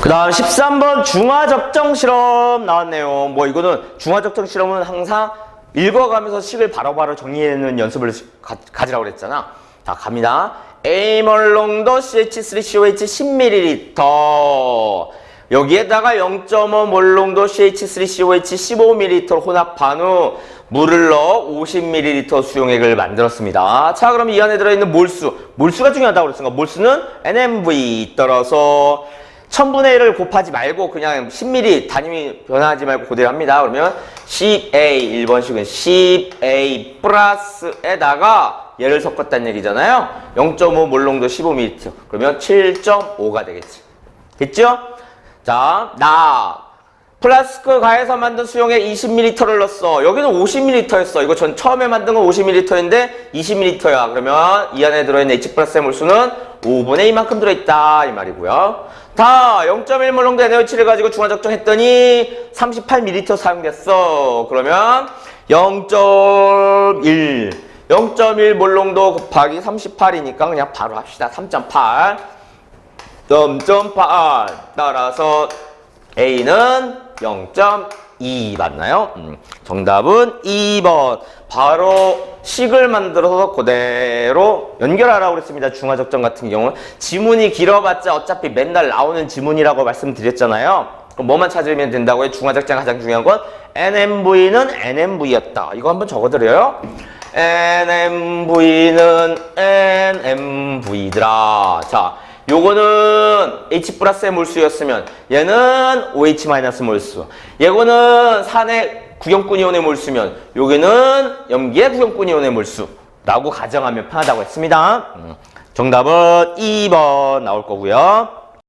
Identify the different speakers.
Speaker 1: 그 다음 13번 중화적정 실험 나왔네요. 뭐 이거는 중화적정 실험은 항상 읽어가면서 식을 바로바로 정리하는 연습을 가, 가지라고 그랬잖아. 자, 갑니다. A몰롱도 CH3COH 10ml. 여기에다가 0.5 몰롱도 CH3COH 15ml 혼합한 후 물을 넣어 50ml 수용액을 만들었습니다. 자, 그럼 이 안에 들어있는 몰수. 몰수가 중요하다고 그랬으니까 몰수는 NMV 따라서 1000분의 1을 곱하지 말고 그냥 10ml 단위 변화하지 말고 그대로 합니다. 그러면 10A 1번식은 10A 플러스에다가 얘를 섞었다는 얘기잖아요. 0.5 몰롱도 15ml. 그러면 7.5가 되겠지. 됐죠? 자, 나 플라스크 가에서 만든 수용액 20ml를 넣었어. 여기는 50ml였어. 이거 전 처음에 만든 건 50ml인데 20ml야. 그러면 이 안에 들어있는 H 플러스의 몰수는 5분의 2만큼 들어있다. 이 말이고요. 다 0.1몰롱도 NaOH를 가지고 중화 적정했더니 38ml 사용됐어. 그러면 0.1 0.1몰롱도 곱하기 38이니까 그냥 바로 합시다. 3.8 0.8 따라서 A는 0.2 맞나요? 음, 정답은 2번. 바로 식을 만들어서 그대로 연결하라고 그랬습니다. 중화적정 같은 경우는. 지문이 길어봤자 어차피 맨날 나오는 지문이라고 말씀드렸잖아요. 그럼 뭐만 찾으면 된다고요? 중화적정 가장 중요한 건 NMV는 NMV였다. 이거 한번 적어드려요. NMV는 NMV더라. 자, 요거는 H 플러스의 몰수였으면 얘는 OH 마이너스 몰수. 얘거는 산의 구경꾼 이온의 몰수면 여기는 염기의 구경꾼 이온의 몰수라고 가정하면 편하다고 했습니다. 음, 정답은 2번 나올 거고요.